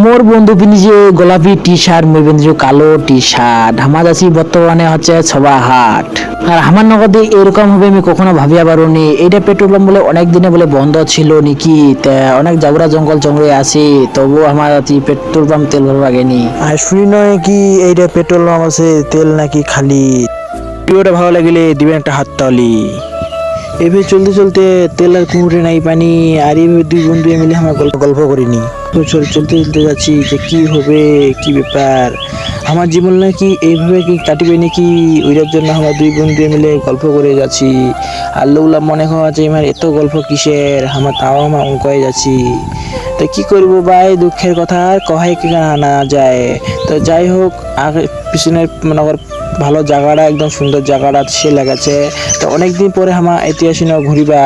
মোর বন্ধু পিনি যে গোলাপি টি শার্ট মই পিনি যে কালো টি শার্ট আমার আছি বর্তমানে হচ্ছে ছবা হাট আর আমার নগদে এরকম হবে আমি কখনো ভাবিয়া পারুনি। এইটা পেট্রোল পাম্প বলে অনেক দিনে বলে বন্ধ ছিল নাকি? তা অনেক জাবরা জঙ্গল জঙ্গলে আছি তবু আমার আছি পেট্রোল পাম্প তেল ভরবা গেনি আর শুনি নয় কি এইটা পেট্রোল পাম্প আছে তেল নাকি খালি? ভিডিওটা ভালো লাগলে দিবেন একটা হাততালি এভাবে চলতে চলতে তেল আর কুমড়ে নাই পানি, আর এভাবে দুই বন্ধু মিলে আমার গল্প গল্প করিনি। তো চল চলতে চলতে যাচ্ছি যে কি হবে, কি ব্যাপার? আমার জীবন নাকি এইভাবে কি কাটিবে নাকি? ওইটার জন্য আমরা দুই বন্ধু মিলে গল্প করে যাচ্ছি। আর লৌলা মনে হওয়া যে আমার এত গল্প কিসের? আমার তাও আমার অঙ্কয়ে যাচ্ছি। তো কি করব ভাই? দুঃখের কথা আর কহাই কি না যায়। তো যাই হোক আগে পিছনের কর ভালো জায়গাটা, একদম সুন্দর জায়গাটা সে লাগাচ্ছে তো অনেকদিন পরে আমার ঐতিহাসিক ঘুরিবা।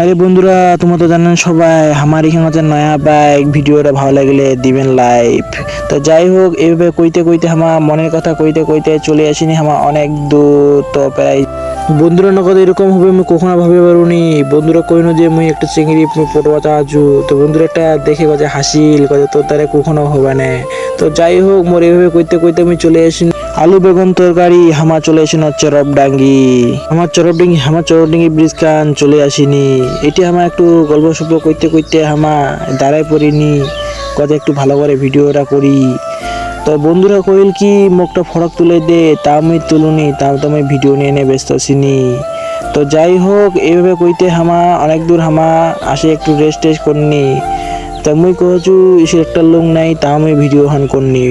আরে বন্ধুরা, তোমরা তো জানেন সবাই আমার এখানে নয়া বাইক ভিডিওটা ভালো লাগলে দিবেন লাইভ তো যাই হোক, এভাবে কইতে কইতে আমার মনের কথা কইতে কইতে চলে আসিনি আমার অনেক দূর, তো প্রায় বন্ধুরা নগদ এরকম হবে, আমি কখনো ভাবে পারুনি বন্ধুরা কইনো যে, মুই একটা চিংড়ি ফটো আছু তো বন্ধুরা একটা দেখে কাজে হাসিল কাজে তোর দ্বারা কখনো হবে না। তো যাই হোক, মোর এইভাবে কইতে কইতে আমি চলে আসি। আলু বেগুন তরকারি হামা চলে আসেন হচ্ছে রবডাঙ্গি আমার চরবডাঙ্গি আমার চরবডাঙ্গি ব্রিজ কান চলে আসিনি। এটি আমার একটু গল্প সল্প কইতে কইতে হামা দাঁড়ায় পড়িনি। কথা একটু ভালো করে ভিডিওটা করি। তো বন্ধুরা কইল কি, মুখটা ফরক তুলে দে, তা আমি তুলুনি তা আমি ভিডিও নিয়ে নিয়ে ব্যস্ত আছিনি। তো যাই হোক, এইভাবে কইতে হামা, অনেক দূর হামা, আসে একটু রেস্ট টেস্ট করনি। তা মুই কহছু সে একটা লোক নাই তা আমি ভিডিও হান করনি।